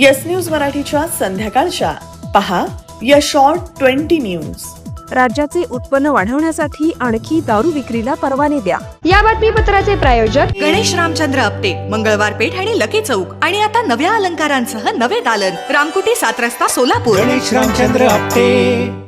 Yes news मराठीच्या संध्याकाळच्या. पहा या शॉर्ट ट्वेंटी न्यूज राज्याचे उत्पन्न वाढवण्यासाठी आणखी दारू विक्रीला परवाने द्या. या बातमीपत्राचे प्रायोजक गणेश रामचंद्र आपटे मंगळवार पेठ आणि लकी चौक आणि आता नव्या अलंकारांसह नवे दालन. रामकुटी सात रस्ता सोलापूर. गणेश रामचंद्र आपटे.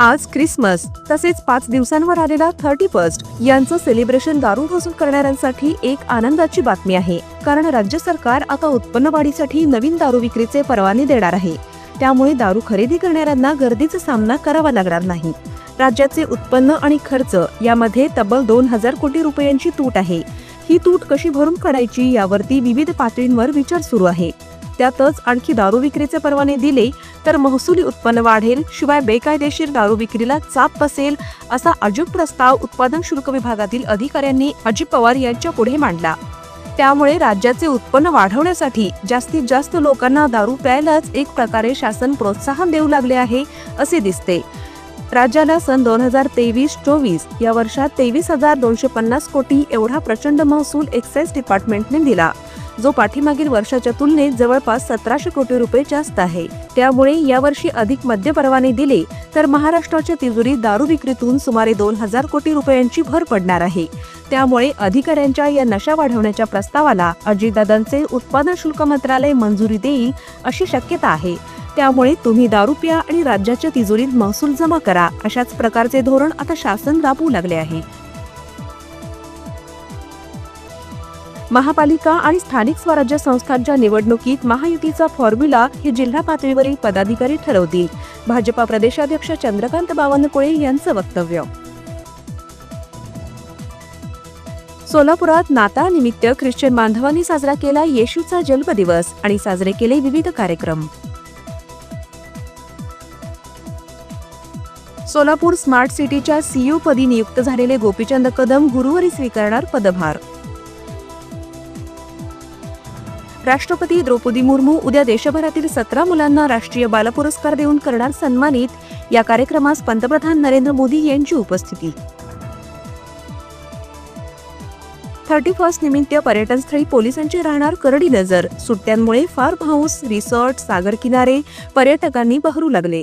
आज क्रिसमस तसेच पाच दिवसांवर आलेला थर्टी फर्स्ट यांचं सेलिब्रेशन दारू वसूल करणाऱ्यांसाठी एक आनंदाची बातमी आहे. कारण राज्य सरकार आता उत्पन्न वाढीसाठी नवीन दारू विक्रीचे परवाने देणार आहे. त्यामुळे दारू खरेदी करणाऱ्यांना गर्दीचा सामना करावा लागणार नाही. राज्याचे उत्पन्न आणि खर्च यामध्ये तब्बल दोन हजार कोटी रुपयांची तूट आहे. ही तूट कशी भरून काढायची यावरती विविध पातळींवर विचार सुरू आहे. त्यातच आणखी दारू विक्रीचे परवाने दिले तर महसुली उत्पन्न वाढेल शिवाय बेकायदेशीर दारू विक्रीला चाप बसेल असा अजूक प्रस्ताव उत्पादन शुल्क विभागातील अधिकाऱ्यांनी अजित पवार यांच्या पुढे मांडला. त्यामुळे राज्याचे उत्पन्न वाढवण्यासाठी जास्तीत जास्त लोकांना दारू प्यायलाच एक प्रकारे शासन प्रोत्साहन देऊ लागले आहे असे दिसते. राज्याला सन दोन हजार तेवीस चोवीस या वर्षात तेवीस हजार दोनशे पन्नास कोटी एवढा प्रचंड महसूल एक्साईज डिपार्टमेंटने दिला. जो पाठीमागील वर्षाच्या तुलनेत जवळपास सतराशे कोटी रुपये जास्त आहे. त्यामुळे यावर्षी अधिक मद्य परवाने दिले तर महाराष्ट्राच्या तिजोरीत दारू विक्रीतून सुमारे दोन हजार कोटी रुपयांची भर पडणार आहे. त्यामुळे अधिकाऱ्यांच्या या नशा वाढवण्याच्या प्रस्तावाला अजितदादांचे उत्पादन शुल्क मंत्रालय मंजुरी देईल अशी शक्यता आहे. त्यामुळे तुम्ही दारू प्या आणि राज्याच्या तिजोरीत महसूल जमा करा अशाच प्रकारचे धोरण आता शासन राबवू लागले आहे. महापालिका आणि स्थानिक स्वराज्य संस्थांच्या निवडणुकीत महायुतीचा फॉर्म्युला हे जिल्हा पातळीवरील पदाधिकारी ठरवतील. भाजपा प्रदेशाध्यक्ष चंद्रकांत बावनकुळे यांचं वक्तव्य. सोलापुरात नाताळनिमित्त ख्रिश्चन बांधवांनी साजरा केला येशूचा जन्मदिवस आणि साजरे केले विविध कार्यक्रम. सोलापूर स्मार्ट सिटीच्या सीईओ पदी नियुक्त झालेले गोपीचंद कदम गुरुवारी स्वीकारणार पदभार. राष्ट्रपती द्रौपदी मुर्मू उद्या देशभरातील सतरा मुलांना राष्ट्रीय बाल पुरस्कार देऊन करणार सन्मानित. या कार्यक्रमास पंतप्रधान नरेंद्र मोदी यांची उपस्थिती. थर्टी फर्स्ट निमित्त पर्यटनस्थळी पोलिसांची राहणार करडी नजर. सुट्ट्यांमुळे फार्म हाऊस रिसॉर्ट सागर किनारे पर्यटकांनी बहरू लागले.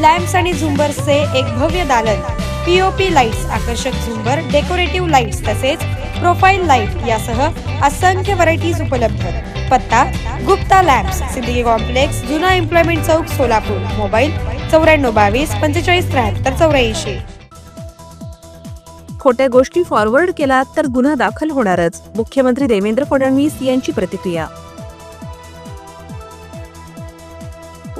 लॅम्प्स आणि झुंबर्सचे एक भव्य दालन. पीओपी लाईट्स आकर्षक झुंबर डेकोरेटिव्ह लाईट्स तसेच प्रोफाईल लाइट यासह असंख्य व्हरायटीज उपलब्ध. पत्ता गुप्ता लॅम्प्स सिद्दीकी कॉम्प्लेक्स जुना एम्प्लॉयमेंट चौक सोलापूर. मोबाईल चौऱ्याण्णव बावीस पंचेचाळीस त्र्याहत्तर चौऱ्याऐंशी. खोट्या गोष्टी फॉरवर्ड केला तर गुन्हा दाखल होणारच. मुख्यमंत्री देवेंद्र फडणवीस यांची प्रतिक्रिया.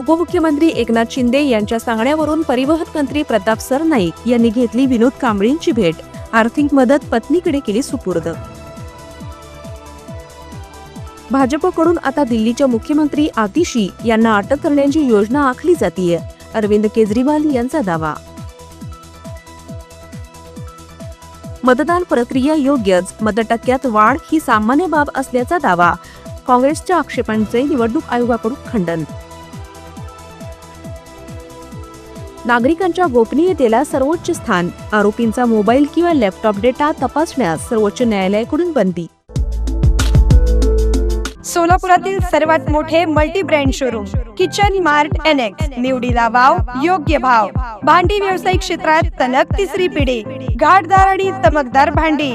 उपमुख्यमंत्री एकनाथ शिंदे यांच्या सांगण्यावरून परिवहन मंत्री प्रताप सरनाईक यांनी घेतली विनोद कांबळींची भेट. आर्थिक मदत पत्नीकडे केली सुपूर्द. भाजपकडून आता दिल्लीच्या मुख्यमंत्री आतिशी यांना अटक करण्याची योजना आखली जातीय. अरविंद केजरीवाल यांचा दावा. मतदान प्रक्रिया योग्यच मतटक्क्यात वाढ ही सामान्य बाब असल्याचा दावा. काँग्रेसच्या आक्षेपांचे निवडणूक आयोगाकडून खंडन. नागरिकांच्या गोपनीयतेला सर्वोच्च स्थान आरोपींचा मोबाईल किंवा लॅपटॉप डेटा तपासण्यास सर्वोच्च न्यायालयाकडून बंदी. सोलापुरातील सर्वात मोठे multi brand showroom kitchen mart annex निवडीला वाव योग्य भाव. भांडी व्यावसायिक क्षेत्रात तलग तिसरी पिढी घाटदार आणि चमकदार भांडी.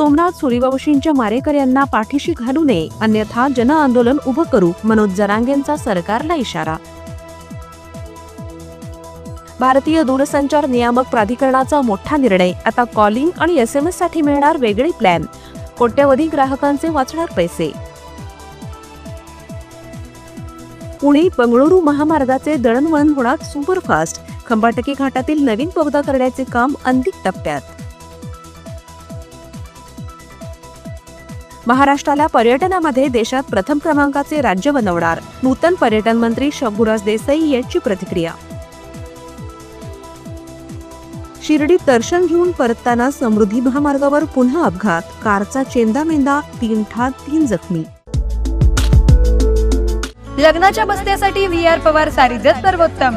सोमनाथ सूर्यवंशींच्या मारेकऱ्यांना पाठीशी घालू नये अन्यथा जन आंदोलन उभं करू मनोज जरांगेंचा सरकारला इशारा. भारतीय दूरसंचार नियामक प्राधिकरणाचा मोठा निर्णय आता कॉलिंग आणि एस एम एससाठी मिळणार वेगळे प्लॅन कोट्यवधी ग्राहकांचे वाचणार पैसे. पुणे बंगळुरू महामार्गाचे दळणवळण होणार सुपरफास्ट खंबाटकी घाटातील नवीन बोगदा करण्याचे काम अंतिम टप्प्यात. महाराष्ट्राला पर्यटनामध्ये देशात प्रथम क्रमांकाचे राज्य बनवणार. नूतन पर्यटन मंत्री शंभूराज देसाई यांची प्रतिक्रिया. शिर्डीत दर्शन घेऊन परतताना समृद्धी महामार्गावर पुन्हा अपघात. कारचा चेंदामेंदा तीन ठार तीन जखमी. लग्नाच्या बस्त्यासाठी व्ही आर पवार सारीजच सर्वोत्तम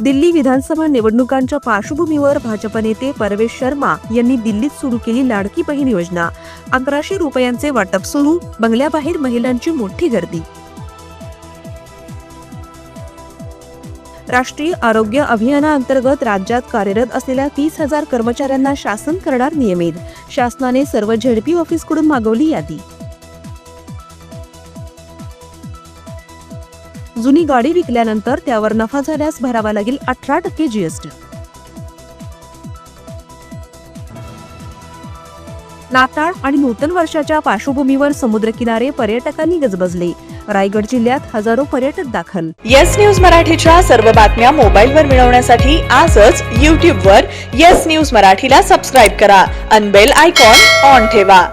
दिल्ली विधानसभा निवडणुकांच्या पार्श्वभूमीवर भाजप नेते परवेश शर्मा यांनी दिल्लीत सुरू केली लाडकी बहीण योजना. अकराशे रुपयांचे वाटप सुरू बंगल्याबाहेर महिलांची मोठी गर्दी. राष्ट्रीय आरोग्य अभियानाअंतर्गत राज्यात कार्यरत असलेल्या तीस हजार कर्मचाऱ्यांना शासन करणार नियमित. शासनाने सर्व झेडपी ऑफिसकडून मागवली यादी. जुनी गाडी विकल्यानंतर त्यावर नफा झाल्यास भरावा लागेल अठरा टक्के जीएसटी नाताळ आणि नूतन वर्षाच्या पार्श्वभूमीवर समुद्रकिनारे पर्यटकांनी गजबजले. रायगड जिल्ह्यात हजारो पर्यटक दाखल. येस न्यूज मराठीच्या सर्व बातम्या मोबाईलवर मिळवण्यासाठी आजच यूट्यूबवर येस न्यूज मराठीला सबस्क्राईब करा. अनबेल आयकॉन ऑन ठेवा.